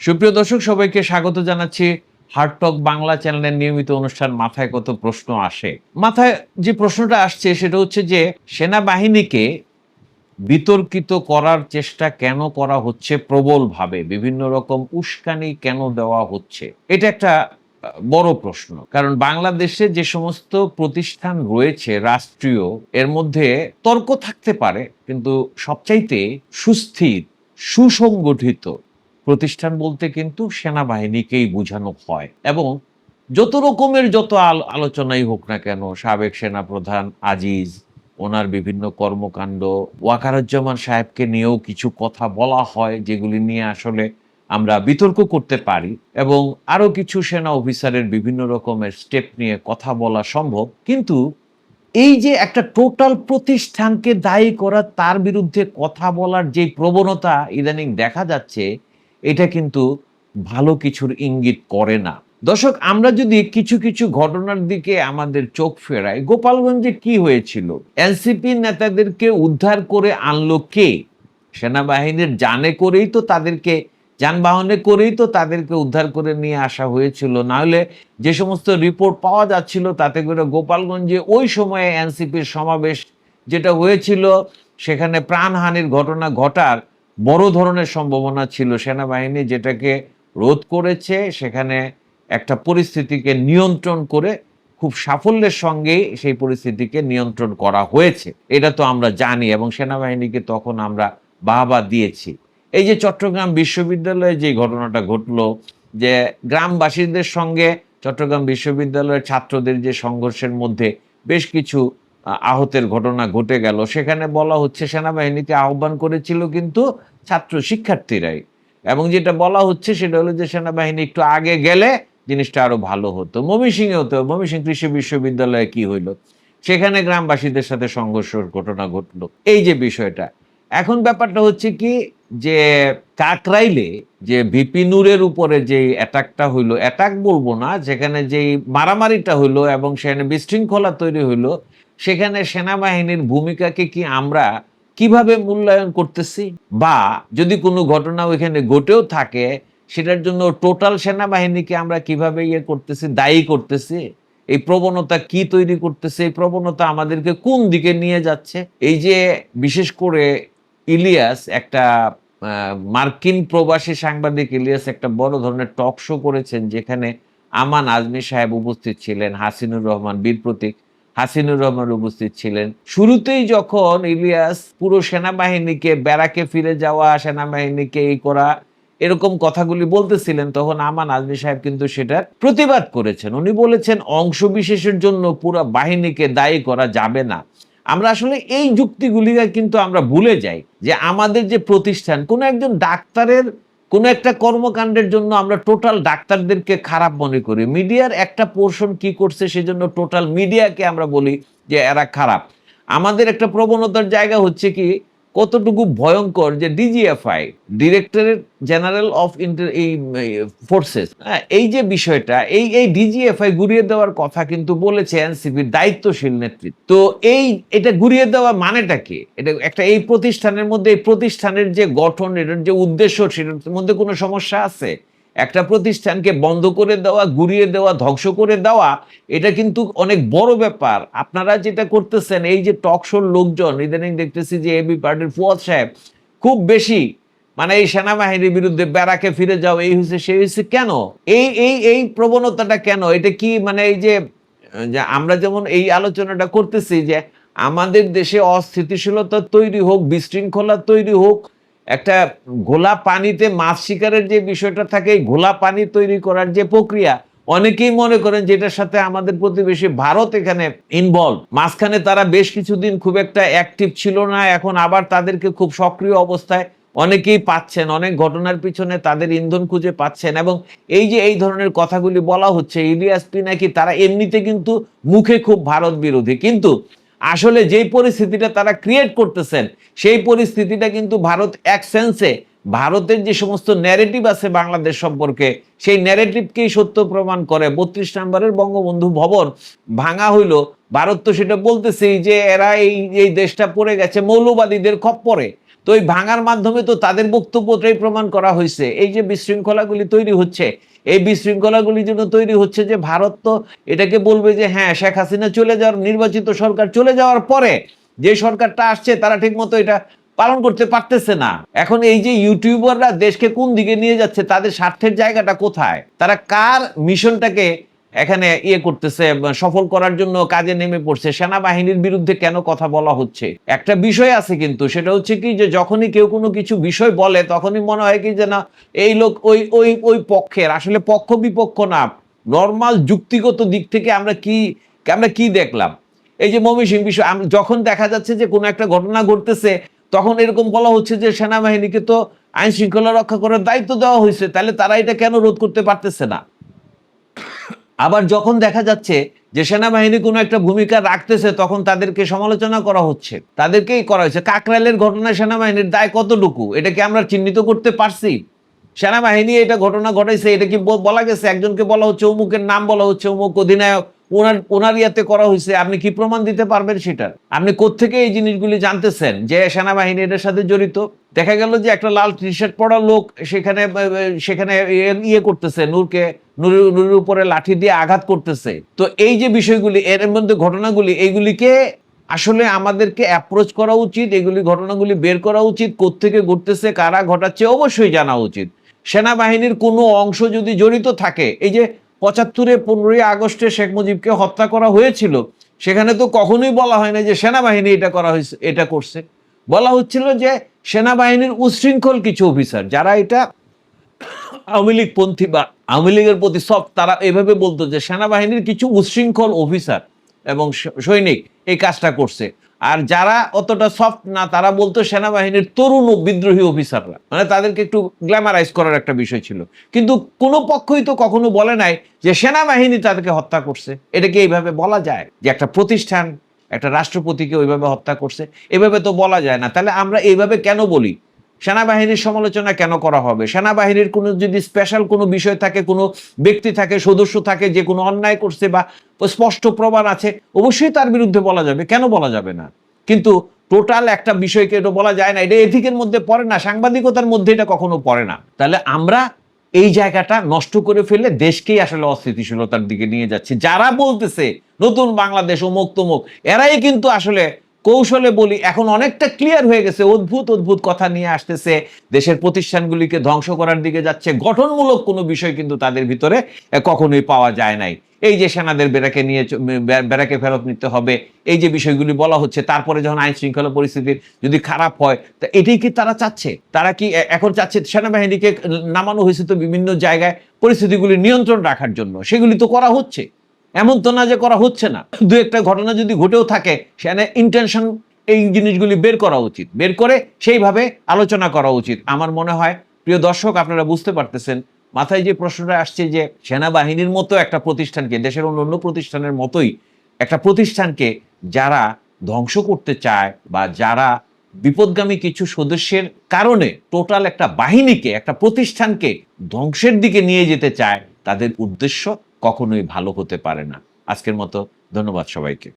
সুপ্রিয় দর্শক, সবাইকে স্বাগত জানাচ্ছি হার্টটক বাংলা চ্যানেলের নিয়মিত অনুষ্ঠান মাথায় কত প্রশ্ন আসে। মাথায় যে প্রশ্নটা আসছে সেটা হচ্ছে যে, সেনাবাহিনীকে বিতর্কিত করার চেষ্টা কেন করা হচ্ছে প্রবলভাবে? বিভিন্ন রকম উস্কানি কেন দেওয়া হচ্ছে? এটা একটা বড় প্রশ্ন। কারণ বাংলাদেশে যে সমস্ত প্রতিষ্ঠান রয়েছে রাষ্ট্রীয়, এর মধ্যে তর্ক থাকতে পারে, কিন্তু সবচাইতে সুস্থির, সুসংগঠিত প্রতিষ্ঠান বলতে কিন্তু সেনাবাহিনীকেই বোঝানো হয় এবং যত রকমের যত আল- আলোচনাই হোক না কেন, সাবেক সেনাপ্রধান আজিজ, ওনার বিভিন্ন কর্মকাণ্ড, ওয়াকারুজ্জামান সাহেবকে নিয়েও কিছু কথা বলা হয়, যেগুলি নিয়ে আসলে আমরা বিতর্ক করতে পারি এবং আরও কিছু সেনা অফিসারের বিভিন্ন রকমের স্টেপ নিয়ে কথা বলা সম্ভব। কিন্তু এই যে একটা টোটাল প্রতিষ্ঠানকে দায়ী করা, তার বিরুদ্ধে কথা বলার যে প্রবণতা ইদানিং দেখা যাচ্ছে এটা কিন্তু ভালো কিছুর ইঙ্গিত করে না। দর্শক, আমরা যদি কিছু কিছু ঘটনার দিকে আমাদের চোখ ফেরাই, গোপালগঞ্জে কি হয়েছিল? এনসিপি নেতাদেরকে উদ্ধার করে আনলো কে? সেনাবাহিনীর জানে করেই তো তাদেরকে, যানবাহনে করেই তো তাদেরকে উদ্ধার করে নিয়ে আসা হয়েছিল। না হলে যে সমস্ত রিপোর্ট পাওয়া যাচ্ছিল, তাতে করে গোপালগঞ্জে ওই সময়ে এনসিপির সমাবেশ যেটা হয়েছিল, সেখানে প্রাণহানির ঘটনা ঘটার বড় ধরনের সম্ভাবনা ছিল সেনাবাহিনী যেটাকে রোধ করেছে, সেখানে একটা পরিস্থিতিকে নিয়ন্ত্রণ করে খুব সাফল্যের সঙ্গে সেই পরিস্থিতিকে নিয়ন্ত্রণ করা হয়েছে। এটা তো আমরা জানি এবং সেনাবাহিনীকে তখন আমরা বাহবা দিয়েছি। এই যে চট্টগ্রাম বিশ্ববিদ্যালয়ে যে ঘটনাটা ঘটলো, যে গ্রামবাসীদের সঙ্গে চট্টগ্রাম বিশ্ববিদ্যালয়ের ছাত্রদের যে সংঘর্ষের মধ্যে বেশ কিছু আহতের ঘটনা ঘটে গেল। সেখানে বলা হচ্ছে সেনাবাহিনীকে আহ্বান করেছিল কিন্তু ছাত্র শিক্ষার্থীরাই। এবং যেটা বলা হচ্ছে সেটা হলো যে সেনাবাহিনী একটু আগে গেলে জিনিসটা আরও ভালো হতো। ময়মনসিংহে হতো। ময়মনসিংহ কৃষি বিশ্ববিদ্যালয়ে কি হইল? সেখানে গ্রামবাসীদের সাথে সংঘর্ষের ঘটনা ঘটলো। এই যে বিষয়টা। এখন ব্যাপারটা হচ্ছে কি যে কাকরাইলে যে ভিপি নূরের উপরে যে অ্যাটাকটা হইল অ্যাটাক বলব না, যেখানে যেই মারামারিটা হইল এবং সেখানে বিশৃঙ্খলা তৈরি হইল সেখানে সেনাবাহিনীর ভূমিকাকে কি আমরা কীভাবে মূল্যায়ন করতেছি? বা যদি কোনো ঘটনা ওইখানে ঘটেও থাকে, সেটার জন্য টোটাল সেনাবাহিনীকে আমরা কীভাবে ইয়ে করতেছি, দায়ী করতেছি? এই প্রবণতা কি তৈরি করতেছে? এই প্রবণতা আমাদেরকে কোন দিকে নিয়ে যাচ্ছে? এই যে বিশেষ করে ইলিয়াস একটা মার্কিন প্রবাসী সাংবাদিক ইলিয়াস একটা বড় ধরনের টক শো করেছেন, যেখানে আমান আজমি সাহেব উপস্থিত ছিলেন, হাসিনুর রহমান বীর প্রতীক হাসিনুর রহমান উপস্থিত ছিলেন। শুরুতেই যখন ইলিয়াস পুরো সেনাবাহিনীকে, ব্যারাকে ফিরে যাওয়া, সেনাবাহিনীকে এই করা, এরকম কথাগুলি বলতেছিলেন, তখন আমান আজমি সাহেব কিন্তু সেটার প্রতিবাদ করেছেন। উনি বলেছেন অংশ বিশেষের জন্য পুরো বাহিনীকে দায়ী করা যাবে না। আমরা আসলে এই যুক্তিগুলিকে কিন্তু আমরা ভুলে যাই যে আমাদের যে প্রতিষ্ঠান, কোনো একজন ডাক্তারের কোনো একটা কর্মকাণ্ডের জন্য আমরা টোটাল ডাক্তারদেরকে খারাপ মনে করি। মিডিয়ার একটা পোর্শন কি করছে সেজন্য টোটাল মিডিয়াকে আমরা বলি যে এরা খারাপ। আমাদের একটা প্রবণতার জায়গা হচ্ছে কি কতটুকু ভয়ঙ্কর যে DGFI directorate general of inter এই ফোর্সেস এই যে বিষয়টা, এই এই ডিজিএফআই গুড়িয়ে দেওয়ার কথা কিন্তু বলেছে এনসিপির দায়িত্বশীল নেতৃত্ব। তো এই, এটা ঘুরিয়ে দেওয়া মানেটা কি? এটা একটা, এই প্রতিষ্ঠানের মধ্যে, এই প্রতিষ্ঠানের যে গঠন, এটার যে উদ্দেশ্য, সেটার মধ্যে কোনো সমস্যা আছে? একটা প্রতিষ্ঠানকে বন্ধ করে দেওয়া ঘুরিয়ে দেওয়া, ধ্বংস করে দেওয়া, এটা কিন্তু অনেক বড় ব্যাপার। আপনারা যেটা করতেছেন, এই যে টকশোর লোকজন, ইদানিং দেখতেছি যে এবি পার্টির ফুয়াদ সাহেব, খুব বেশি মানে এই সেনাবাহিনীর বিরুদ্ধে ব্যারাকে ফিরে যাও, এই হয়েছে সেই হয়েছে কেন? এই এই এই প্রবণতাটা কেন? এটা কি মানে এই যে আমরা যেমন এই আলোচনাটা করতেছি যে আমাদের দেশে অস্থিতিশীলতা তৈরি হোক, বিশৃঙ্খলা তৈরি হোক একটা ঘোলা পানিতে মাছ শিকারের যে বিষয়টা থাকে, এই ঘোলা পানি তৈরি করার যে প্রক্রিয়া, অনেকেই মনে করেন যেটার সাথে আমাদের প্রতিবেশী ভারত এখানে ইনভলভ মাঝখানে তারা বেশ কিছুদিন খুব একটা অ্যাক্টিভ ছিল না, এখন আবার তাদেরকে খুব সক্রিয় অবস্থায় অনেকেই পাচ্ছেন, অনেক ঘটনার পিছনে তাদের ইন্ধন খুঁজে পাচ্ছেন এবং এই যে এই ধরনের কথাগুলি বলা হচ্ছে, ইলিয়াস পি নাকি তারা এমনিতে কিন্তু মুখে খুব ভারত বিরোধী। কিন্তু আসলে যেই পরিস্থিতিটা তারা ক্রিয়েট করতেছেন, সেই পরিস্থিতিটা কিন্তু ভারত এক সেন্সে ভারতের যে সমস্ত ন্যারেটিভ আছে বাংলাদেশ সম্পর্কে, সেই ন্যারেটিভকেই সত্য প্রমাণ করে? বত্রিশ নাম্বারের বঙ্গবন্ধু ভবন ভাঙা হইল। ভারত তো সেটা বলতেছি যে এরা এই এই দেশটা পড়ে গেছে, মৌলবাদীদের খপ্পরে। তো ওই ভাঙার মাধ্যমে তো তাদের বক্তব্যটাই প্রমাণ করা হয়েছে। এই যে বিশৃঙ্খলাগুলি তৈরি হচ্ছে, এই বিশৃঙ্খলাগুলির জন্য তৈরি হচ্ছে যে ভারত তো এটাকে বলবে যে হ্যাঁ শেখ হাসিনা চলে যাওয়ার, নির্বাচিত সরকার চলে যাওয়ার পরে যে সরকারটা আসছে তারা ঠিক মতো এটা পালন করতে পারতেছে না। এখন এই যে ইউটিউবাররা দেশকে কোন দিকে নিয়ে যাচ্ছে, তাদের স্বার্থের জায়গাটা কোথায়? তারা কার মিশনটাকে এখানে ইয়ে করতেছে সফল করার জন্য কাজে নেমে পড়ছে। সেনাবাহিনীর বিরুদ্ধে কেন কথা বলা হচ্ছে? একটা বিষয় আছে কিন্তু, সেটা হচ্ছে কি যে যখনই কেউ কোনো কিছু বিষয় বলে, তখনই মনে হয় কি যে না, এই লোক ওই ওই ওই পক্ষের, আসলে পক্ষ বিপক্ষ না। নর্মাল যুক্তিগত দিক থেকে আমরা কি আমরা কি দেখলাম? এই যে মমি সিং বিষয় যখন দেখা যাচ্ছে যে কোনো একটা ঘটনা ঘটতেছে, তখন এরকম বলা হচ্ছে যে সেনাবাহিনীকে তো আইন শৃঙ্খলা রক্ষা করার দায়িত্ব দেওয়া হয়েছে, তাহলে তারা এটা কেন রোধ করতে পারতেছে না? আবার যখন দেখা যাচ্ছে যে সেনাবাহিনী কোনো একটা ভূমিকা রাখতেছে, তখন তাদেরকে সমালোচনা করা হচ্ছে। তাদেরকেই করা হয়েছে। কাকরাইলের ঘটনায় সেনাবাহিনীর দায় কতটুকু? এটা কি আমরা চিহ্নিত করতে পারছি। সেনাবাহিনী এটা ঘটনা ঘটাইছে, এটা কি বলা গেছে? একজনকে বলা হচ্ছে অমুকের নাম, বলা হচ্ছে অমুক অধিনায়ক। ওনার ওনার ইয়াতে করা হয়েছে। আপনি কি প্রমাণ দিতে পারবেন সেটার আপনি কোত্থেকে এই জিনিসগুলি জানতেছেন? যে সেনাবাহিনী এটার সাথে জড়িত? দেখা গেল যে একটা লাল টি শার্ট পরা লোক সেখানে সেখানে ইয়ে- ইয়ে করতেছে নূরকে। নুরের উপরে লাঠি দিয়ে আঘাত করতেছে। তো এই যে বিষয়গুলি, এর মধ্যে ঘটনাগুলি এইগুলিকে আসলে আমাদেরকে অ্যাপ্রোচ করা উচিত, এগুলি ঘটনাগুলি বের করা উচিত, কোত্থেকে ঘটতেছে, কারা ঘটাচ্ছে, অবশ্যই জানা উচিত। সেনাবাহিনীর কোনো অংশ যদি জড়িত থাকে, এই যে পঁচাত্তরে পনেরোই আগস্টে শেখ মুজিবকে হত্যা করা হয়েছিল, সেখানে তো কখনোই বলা হয় না যে সেনাবাহিনী এটা করা হয়েছে, এটা করছে। বলা হচ্ছিল যে সেনাবাহিনীর উশৃঙ্খল কিছু অফিসার, যারা এটা আওয়ামী লীগ পন্থী বা আওয়ামী লীগের প্রতি সব তারা এভাবে বলতো যে সেনাবাহিনীর কিছু উশৃঙ্খল অফিসার এবং সৈনিক এই কাজটা করছে। আর যারা অতটা সফট না, তারা বলতো সেনাবাহিনীর তরুণ ও বিদ্রোহী অফিসাররা। মানে তাদেরকে একটু গ্ল্যামারাইজ করার একটা বিষয় ছিল। কিন্তু কোনো পক্ষই তো কখনো বলে নাই যে সেনাবাহিনী তাদেরকে হত্যা করছে। এটাকে এইভাবে বলা যায়? যে একটা প্রতিষ্ঠান, একটা রাষ্ট্রপতিকে ওইভাবে হত্যা করছে? এভাবে তো বলা যায় না। তাহলে আমরা এইভাবে কেন বলি? সেনাবাহিনীর সমালোচনা কেন করা হবে? সেনাবাহিনীর কোনো যদি স্পেশাল কোনো বিষয় থাকে, কোনো ব্যক্তি থাকে, সদস্য থাকে, যে কোনো অন্যায় করছে বা স্পষ্ট প্রমাণ আছে, অবশ্যই তার বিরুদ্ধে বলা যাবে। কেন বলা যাবে না? কিন্তু টোটাল একটা বিষয়কে এটা বলা যায় না। এটা এথিকের মধ্যে পড়ে না, সাংবাদিকতার মধ্যে এটা কখনো পড়ে না। তাহলে আমরা এই জায়গাটা নষ্ট করে ফেলে দেশকেই আসলে অস্থিতিশীলতার দিকে নিয়ে যাচ্ছে। যারা বলতেছে, নতুন বাংলাদেশ অমুক তমুক এরাই কিন্তু আসলে কৌশলে বলি, এখন অনেকটা ক্লিয়ার হয়ে গেছে, অদ্ভুত অদ্ভুত কথা নিয়ে আসতেছে। দেশের প্রতিষ্ঠানগুলিকে ধ্বংস করার দিকে যাচ্ছে। গঠনমূলক কোনো বিষয় কিন্তু তাদের ভিতরে কখনোই পাওয়া যায় নাই। এই যে সেনাদের বেড়াকে নিয়ে বেড়াকে ফেরত নিতে হবে, এই যে বিষয়গুলি বলা হচ্ছে, তারপরে যখন আইন শৃঙ্খলা পরিস্থিতির যদি খারাপ হয়, তা এটাই কি তারা চাচ্ছে? তারা কি এখন চাচ্ছে সেনাবাহিনীকে নামানো হয়েছে তো বিভিন্ন জায়গায় পরিস্থিতিগুলি নিয়ন্ত্রণ রাখার জন্য। সেগুলি তো করা হচ্ছে। এমন তো না যে করা হচ্ছে না। দু একটা ঘটনা যদি ঘটেও থাকে, সেখানে ইন্টেনশন এই জিনিসগুলি বের করা উচিত। বের করে সেইভাবে আলোচনা করা উচিত। আমার মনে হয়, প্রিয় দর্শক, আপনারা বুঝতে পারতেছেন, মাথায় যে প্রশ্নটা আসছে যে সেনাবাহিনীর মতো একটা প্রতিষ্ঠানকে, দেশের অন্য অন্য প্রতিষ্ঠানের মতোই একটা প্রতিষ্ঠানকে যারা ধ্বংস করতে চায় বা যারা বিপদগামী কিছু সদস্যের কারণে টোটাল একটা বাহিনীকে, একটা প্রতিষ্ঠানকে ধ্বংসের দিকে নিয়ে যেতে চায়, তাদের উদ্দেশ্য কখনোই ভালো হতে পারে না। আজকের মতো ধন্যবাদ সবাইকে।